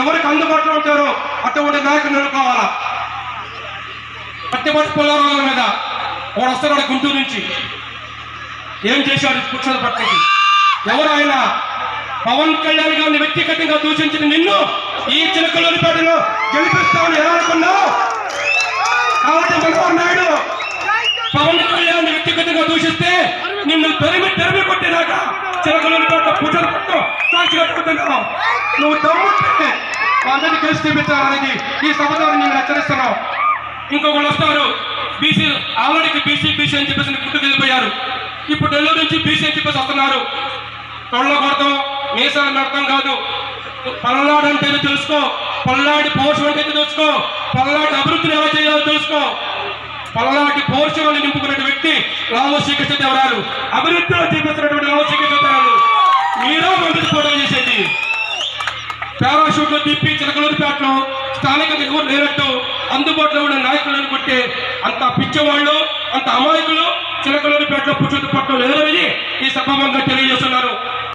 ఎవరికి అందుబాటులో ఉంటారో అటువంటి నాయకులు ఎన్నుకోవాలా పట్టిపట్టి పుల్లారావు మీద వాడు వస్తున్నాడు గుంటూరు నుంచి. ఏం చేశాడు? కూర్చొని పక్కకి ఎవరు ఆయన పవన్ కళ్యాణ్ గారిని వ్యక్తిగతంగా దూషించిన నిన్ను ఈ చిలకలూరిపేటలో గెలిపిస్తామని ఎలా అనుకున్నావు? కాబట్టి మనోహర్ నాయుడు పవన్ కళ్యాణ్ వ్యక్తిగతంగా దూషిస్తే నిన్ను తరిమి తెరిమి కొట్టినాక చిలకలూరిపేట పూజలు పట్టు సాక్షి కట్టుకుంటున్నావు. నువ్వు దమ్ముంటే అందరినీ కలిసి చూపించాలనేది ఈ సమాధానం నేను హెచ్చరిస్తున్నావు. ఇంకొకళ్ళు వస్తారు. బీసీ ఆల్రెడీ బీసీ బీసీ అని చెప్పేసి గుర్తుకు వెళ్ళిపోయారు. ఇప్పుడు నెల్లూరు నుంచి బీసీ అని చెప్పేసి వస్తున్నారు. తొళ్ళ కొడతాం మీసాలు నడతాం కాదు. పల్నాడు అంటే తెలుసుకో. పల్నాడి పౌరుషం అంటే తెలుసుకో. పల్నాడు అభివృద్ధిని ఎలా చేయాలో తెలుసుకో. పల్నాటి పౌరుషాన్ని నింపుకున్న వ్యక్తి రాము శ్రీకృష్ణదేవరాలు అభివృద్ధిలో చూపిస్తున్నటువంటి రాము పారాషూట్లు తిప్పి చిలకలూరిపేటలో స్థానిక దిగువ లేనట్టు అందుబాటులో ఉన్న నాయకులను కొట్టే అంత పిచ్చేవాళ్ళు అంత అమాయకులు చిలకలూరిపేటలో పుచ్చుతుపట్టడం లేదని ఈ సభాముఖంగా తెలియజేస్తున్నారు